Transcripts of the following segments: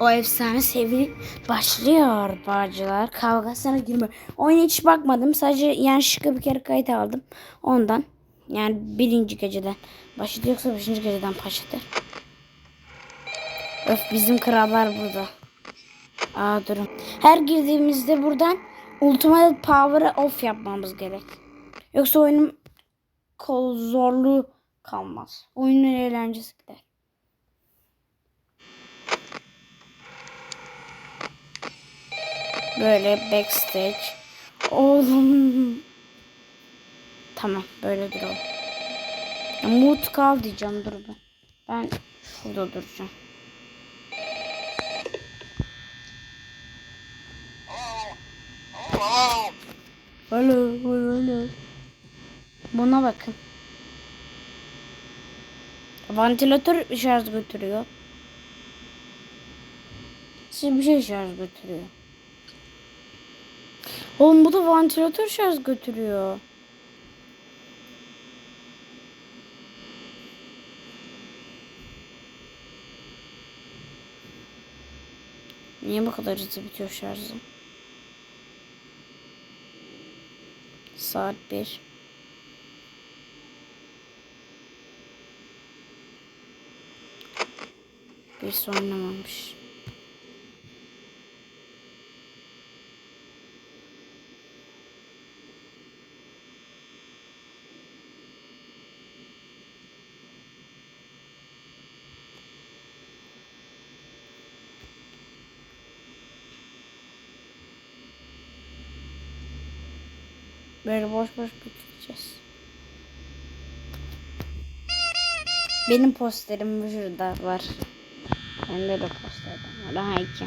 O efsane sevi başlıyor bağcılar. Kavgasına girme. Oyuna hiç bakmadım. Sadece yanlışlıkla bir kere kayıt aldım. Ondan. Yani birinci geceden başladı yoksa beşinci geceden başladı. Öf bizim krallar burada. Aa durun. Her girdiğimizde buradan Ultimate Power'ı off yapmamız gerek. Yoksa oyunun kol zorluğu kalmaz. Oyunun eğlencesi gider. Böyle backstage. Oğlum. Tamam böyle duralım. Ya, Mut kal diyeceğim dur ben. Ben şurada duracağım. Alo, alo. Buna bakın. Vantilatör şarj götürüyor. Size bir şey şarj götürüyor. Oğlum bu da vantilatör şarj götürüyor. Niye bu kadar hızlı bitiyor şarjı? Saat 1. Bir oynamamış. Böyle boş boş bekleyeceğiz. Benim posterim şurada var. Bende de posterden var. Daha iki.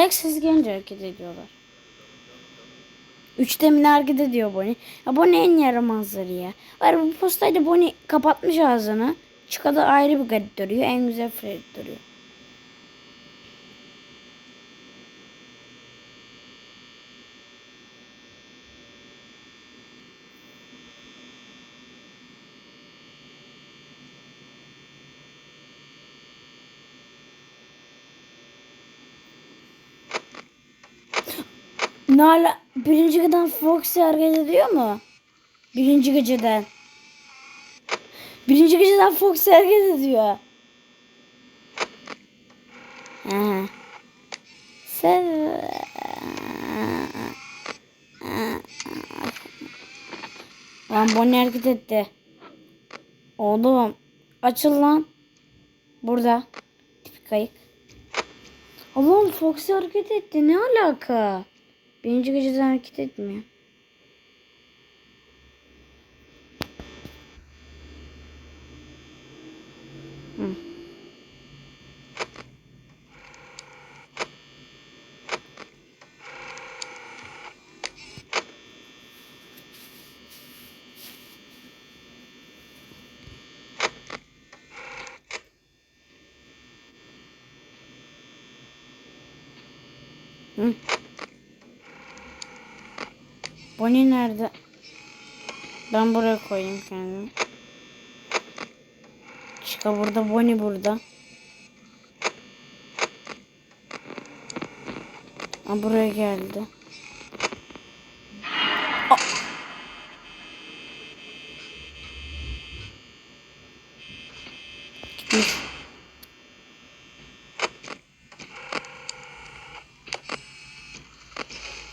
Ayak sesi gelince hareket ediyorlar. Üçte mi ne hareket ediyor Bonnie? Ya Bonnie en yaramazları ya. Var bu postayla Bonnie kapatmış ağzını. Çıkada ayrı bir garip duruyor. En güzel Fred duruyor. Nala birinci geceden Foxy hareket ediyor mu? Birinci geceden. Birinci geceden Foxy hareket ediyor. Ha. Sen... Lan Bonnie hareket etti. Oğlum açıl lan. Burada. Tipik kayık. Allah'ım Foxy hareket etti. Ne alaka? Birinci geceden hareket etmiyor. Hı. Hı. Bonnie nerede? Ben buraya koyayım kendimi. Çıka burada, Bonnie burada. Ha, buraya geldi.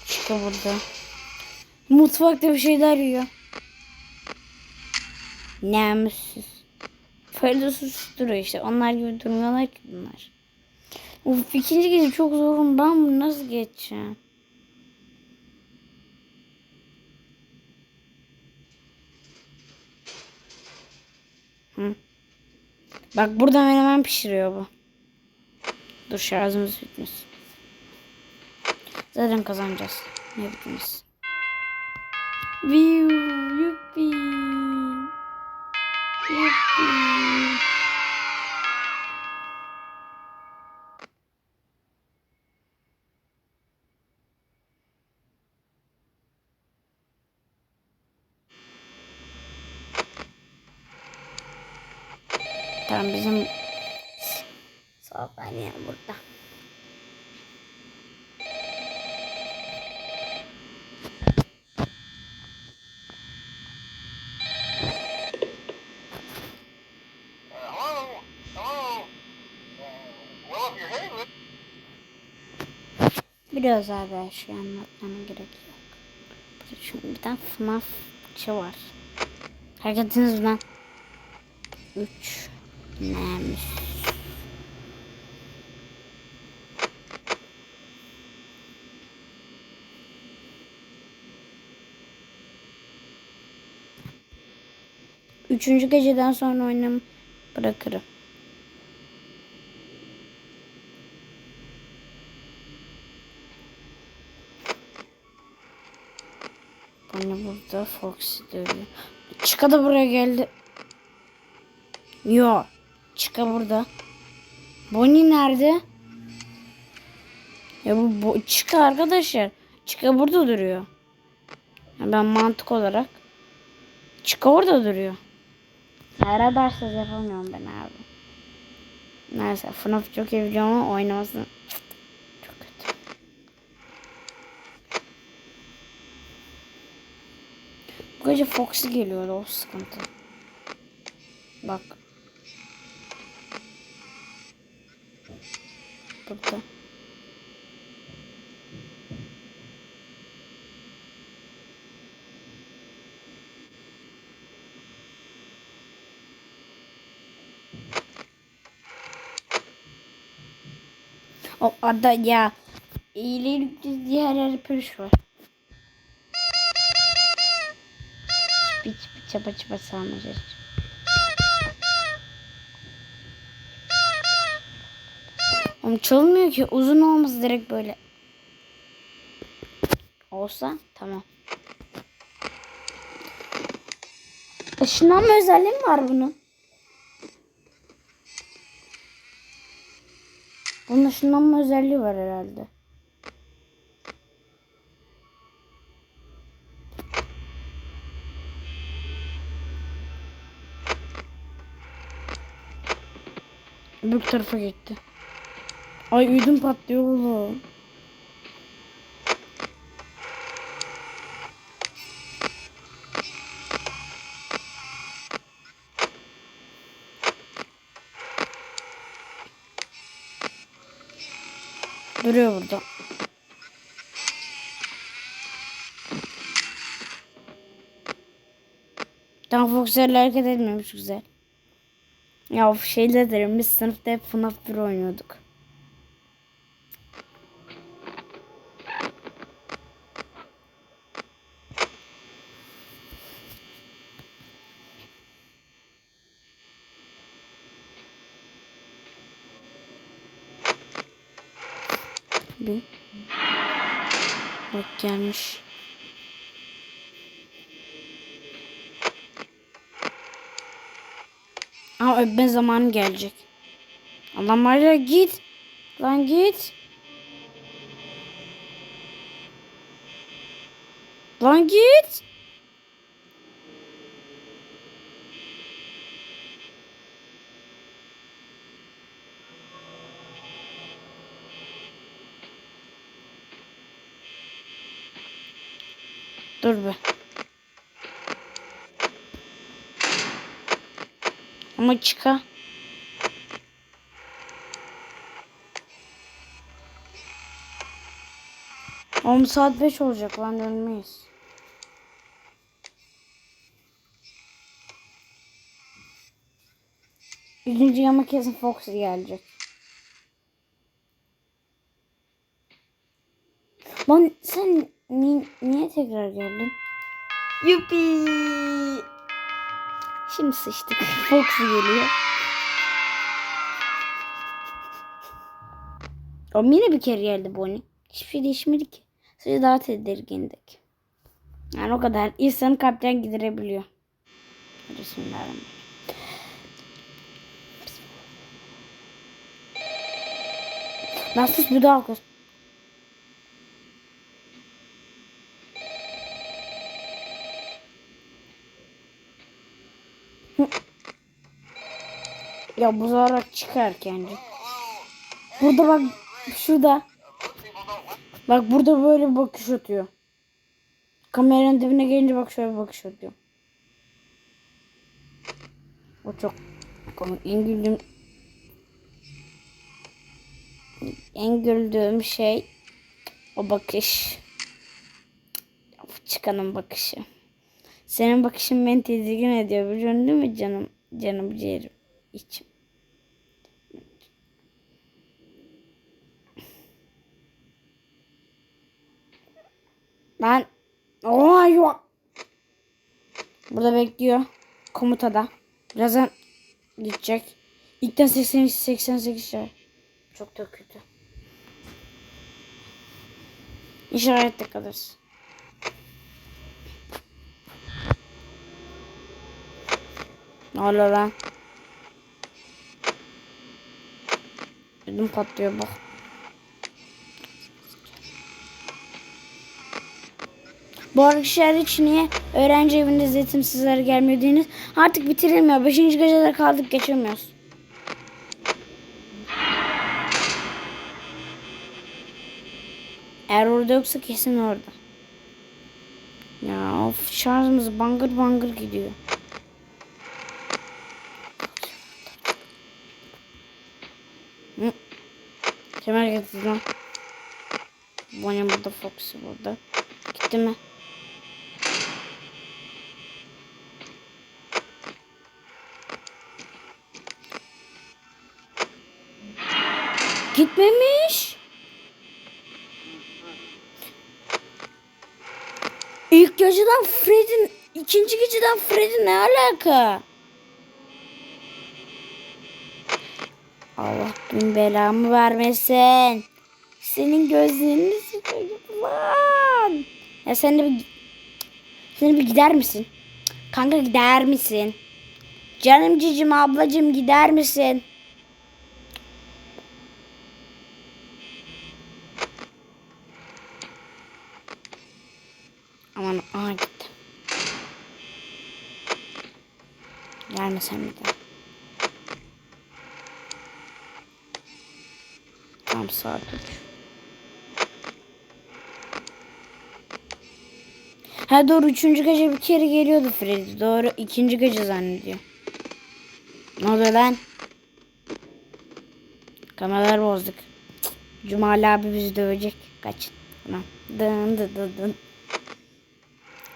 Çıka burada. Mutfakta bir şeyler yiyor. Namussuz. Böyle susturuyor işte. Onlar gibi durmuyorlar ki bunlar. Uf ikinci gece çok zorum. Ben bunu nasıl geçeceğim? Hı. Bak burada menemen pişiriyor bu. Dur şarjımız bitmesin. Zaten kazanacağız. Ne bitmez. View, yuppi. Yuppi. Biraz daha ben şey anlatmama gerek yok. Çünkü bir tane FNAFçı var. Fark ettiniz mi lan? Üç. Neymiş? Üçüncü geceden sonra oynamı bırakırım. Burada Foxy dövüyor. Çıka da buraya geldi. Yo. Çıka burada. Bonnie nerede? Ya bu, bu Çıka arkadaşlar. Çıka burada duruyor. Ya ben mantık olarak. Çıka orada duruyor. Derseniz yapamıyorum ben abi. Neyse FNAF çok iyi ama oynamasını çok kötü. Bu gece Foxy geliyordu o sıkıntı. Bak. Burada. O ada ya. İyilik diğer yer pürüş. Çapa çapa sarmaca. Oğlum çalmıyor ki. Uzun olması direkt böyle. Olsa tamam. Işınlanma özelliği mi var bunun? Bunun ışınlanma özelliği var herhalde. Öbür tarafa gitti. Ay ödüm patlıyor oğlum. Duruyor burada. Tam Foxer'le hareket etmemiş güzel. Ya of şeyle derim biz sınıfta hep FNAF 1 oynuyorduk. Bir. Bak gelmiş. Ama öpme zamanı gelecek. Adam var ya git. Lan git. Lan git. Dur be. Ama çıka. On saat 5 olacak lan dönmeyiz. Yüzüncü yama kesin Foxy gelecek. Lan sen ni- niye tekrar geldin? Yupi! Şimdi sıçtık. Foxy geliyor. O yine bir kere geldi Bonnie. Hiçbir şey değişmedi ki. Sadece daha tedirgindik. Yani o kadar. İnsanı kalpten giderebiliyor. Bismillahirrahmanirrahim. Nasıl bir daha kız? Ya bu zarar çıkar kendi. Burada bak şurada. Bak burada böyle bir bakış atıyor. Kameranın dibine gelince bak şöyle bir bakış atıyor. O çok komik. En güldüğüm en güldüğüm şey o bakış. Çıkanın bakışı. Senin bakışın beni tedirgin ediyor biliyorsun değil mi canım? Canım ciğerim. İçim. Ben Oha yok. Burada bekliyor. Komutada. Birazdan gidecek. İlkten 83 88 şey. Çok da kötü. İşarette kalırız. Ne oluyor lan? Ödüm patlıyor bak. Bu arkadaşlar hiç niye öğrenci evinde zeytinsizler gelmiyor diyiniz. Artık bitirelim ya. Beşinci gecede kaldık geçemiyoruz. Eğer orada yoksa kesin orada. Ya of şarjımız bangır bangır gidiyor. Kemer getirdim. lan. Bonya burada, Foxy burada. Gitti mi? Gitmemiş. İlk geceden Fred'in ikinci geceden Fred'in ne alaka? Allah bin belamı vermesin. Senin gözlerini sıkayım lan. Ya sen de bir sen de bir gider misin? Kanka gider misin? Canım cicim ablacım gider misin? Aman aha gitti. Gelme sen bir daha. Tam saat. Ha doğru üçüncü gece bir kere geliyordu Freddy. Doğru ikinci gece zannediyor. Ne oluyor lan? Kameralar bozduk. Cumali abi bizi dövecek. Kaçın. Tamam. Dın dın dın dın.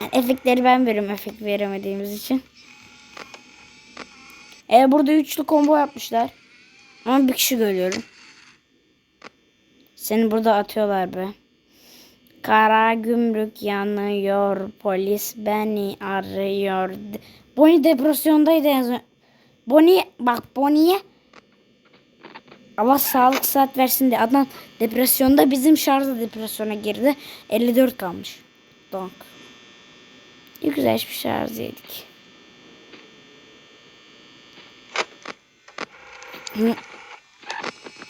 Yani efektleri ben veriyorum efekt veremediğimiz için. E burada üçlü combo yapmışlar. Ama bir kişi görüyorum. Seni burada atıyorlar be. Kara gümrük yanıyor. Polis beni arıyor. Bonnie depresyondaydı en son. Bonnie bak Bonnie'ye Allah sağlık saat versin diye adam depresyonda bizim şarjda depresyona girdi. 54 kalmış. Donk. Ne güzel bir şarj yedik.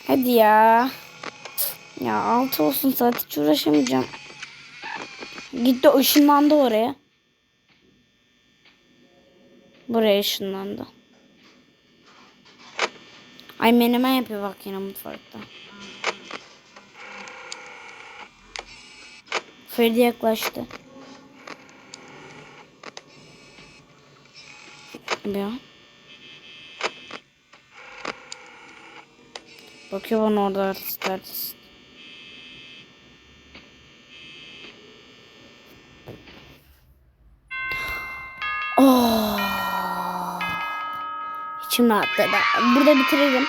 Hadi ya. Ya altı olsun saat hiç uğraşamayacağım. Gitti ışınlandı oraya. Buraya ışınlandı. Ay menemen yapıyor bak yine mutfakta. Ferdi yaklaştı. Ya. Bakıyor bana orada artist artist. Oh. İçim rahatladı. Burada bitirelim.